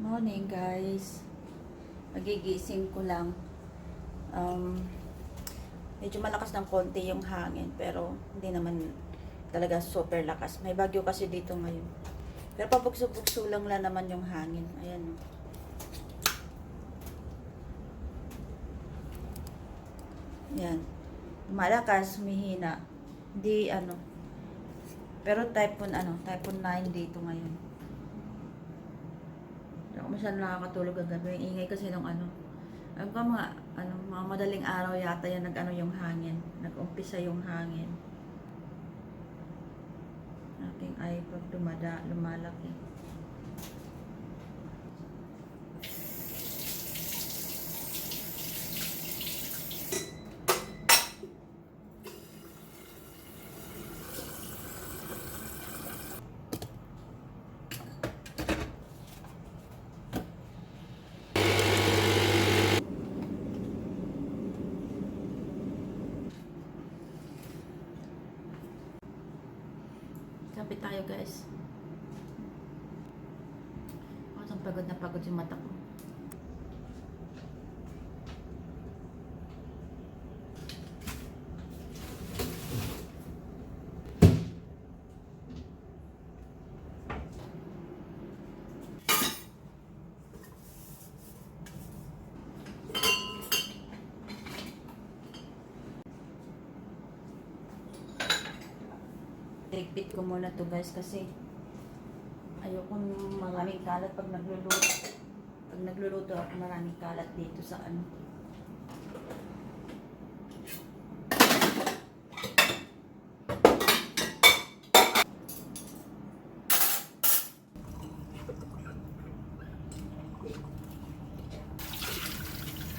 Morning guys. Nagigising ko lang. Um, medyo malakas ng konti yung hangin pero hindi naman talaga super lakas. May bagyo kasi dito ngayon. Pero pabugso-bugso lang lang naman yung hangin. Ayan. oh. Yan. Malakas, humihina. Hindi ano. Pero typhoon ano, typhoon 9 dito ngayon. Masyadong nakakatulog ang gabi. Ang ingay kasi ng ano. Alam ko mga, ano, mga madaling araw yata yan nag-ano yung hangin. Nag-umpisa yung hangin. Aking iPod dumada, lumalaki. Guys. Ako pagod na pagod yung mata ko. Ligpit ko muna to guys kasi ayoko maraming kalat pag nagluluto. Pag nagluluto ako maraming kalat dito sa ano.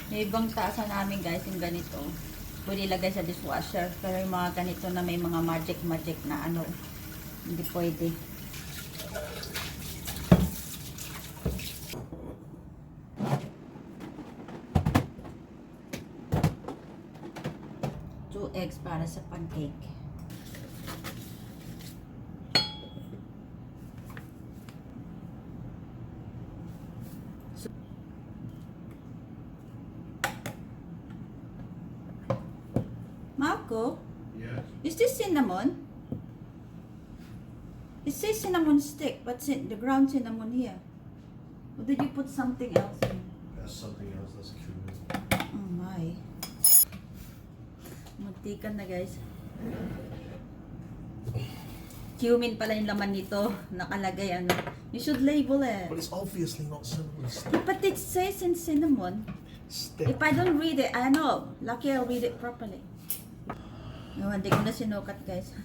May ibang taasan namin guys yung ganito. Pwede ilagay sa dishwasher. Pero yung mga ganito na may mga magic-magic na ano, hindi pwede. Two eggs para sa pancake. Marco? Yes. Is this cinnamon? It says cinnamon stick, but the ground cinnamon here. Or did you put something else in? That's something else. That's cumin. Oh my. Muntikan na guys. Cumin pala yung laman nito. Nakalagay ano. You should label it. But it's obviously not cinnamon stick. But it says in cinnamon. Stick. If I don't read it, I know. Lucky I'll read it properly. No, hindi ko na sinukat guys.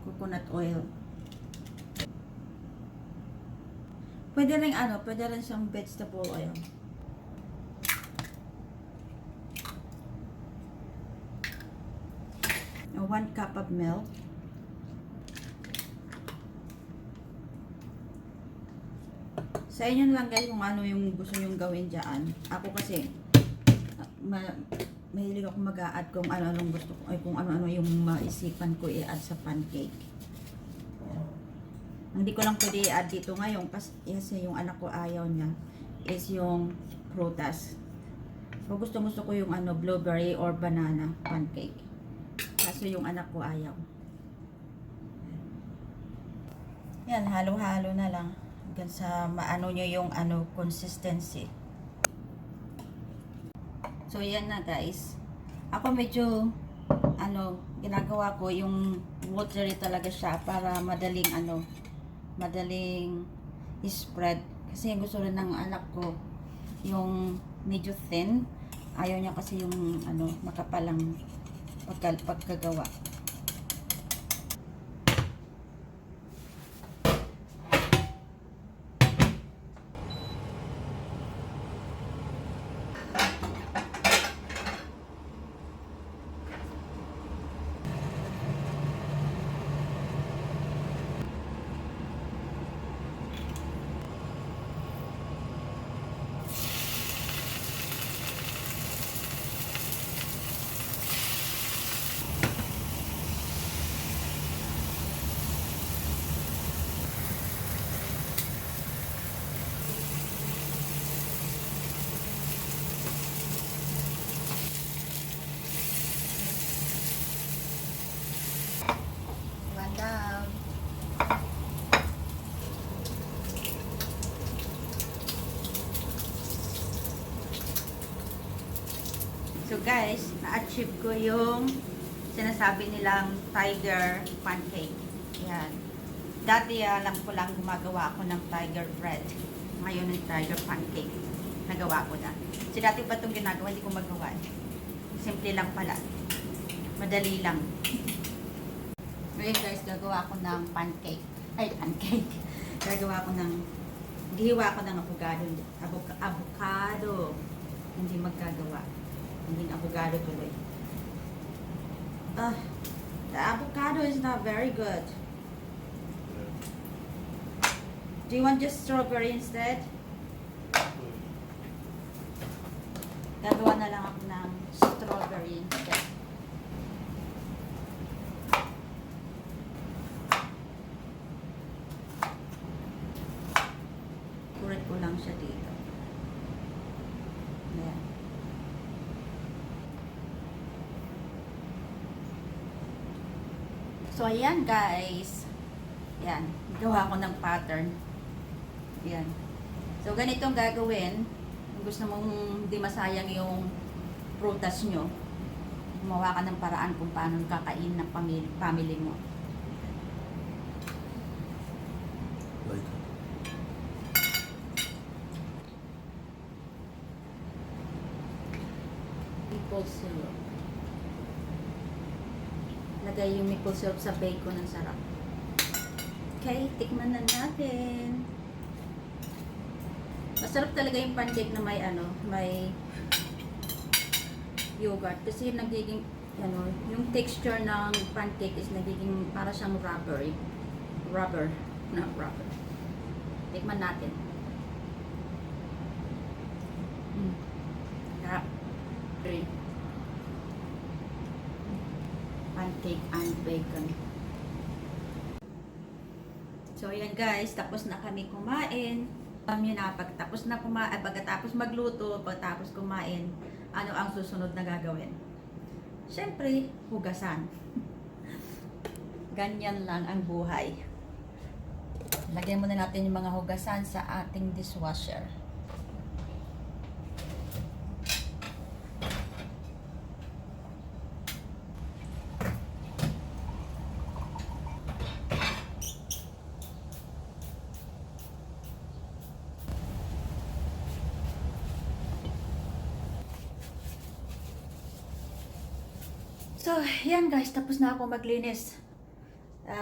Coconut oil. Pwede rin ano, pwede rin siyang vegetable oil. One cup of milk. Sa inyo lang guys kung ano yung gusto nyong gawin dyan. Ako kasi, ma mahilig ako mag-a-add kung ano-anong gusto ko, ay kung ano-ano yung maisipan ko i-add sa pancake. Hindi ko lang pwede i-add dito ngayon kasi kasi yung anak ko ayaw niya is yung prutas. So gusto gusto ko yung ano blueberry or banana pancake. Kaso yung anak ko ayaw. Yan, halo-halo na lang hanggang sa maano nyo yung ano consistency. So yan na guys. Ako medyo ano, ginagawa ko yung watery talaga siya para madaling ano, madaling spread. Kasi gusto rin ng anak ko yung medyo thin. Ayaw niya kasi yung ano, makapalang pagka, pagkagawa. Na-achieve ko yung sinasabi nilang tiger pancake. Yan. Dati alam ko lang gumagawa ako ng tiger bread. Ngayon ng tiger pancake. Nagawa ko na. Si dati ba itong ginagawa? Hindi ko magawa. Simple lang pala. Madali lang. Ngayon guys, gagawa ko ng pancake. Ay, pancake. Gagawa ko ng, gihiwa ko ng avocado. Avoc- avocado. Hindi magkagawa. Hindi avocado tuloy. Ah, the avocado is not very good. Do you want just strawberry instead? Gagawa na lang ako ng strawberry instead. Kurit ko lang siya dito. Ayan. So, ayan guys. Yan. Gawa ko ng pattern. Yan. So, ganitong gagawin. Kung gusto mong di masayang yung prutas nyo, gumawa ka ng paraan kung paano kakain ng pamilya, family mo. Like, Maple syrup. Lagay yung maple syrup sa bacon ng sarap. Okay, tikman na natin. Masarap talaga yung pancake na may ano, may yogurt kasi nagiging ano, yung texture ng pancake is nagiging para siyang rubbery. Rubber, not rubber. Tikman natin. Mm. Sarap. Three. Pancake and bacon. So, yan guys. Tapos na kami kumain. Alam nyo na, pag tapos na kumain, pagkatapos magluto, pagkatapos kumain, ano ang susunod na gagawin? Siyempre, hugasan. Ganyan lang ang buhay. Lagyan muna natin yung mga hugasan sa ating dishwasher. So, yan guys, tapos na ako maglinis.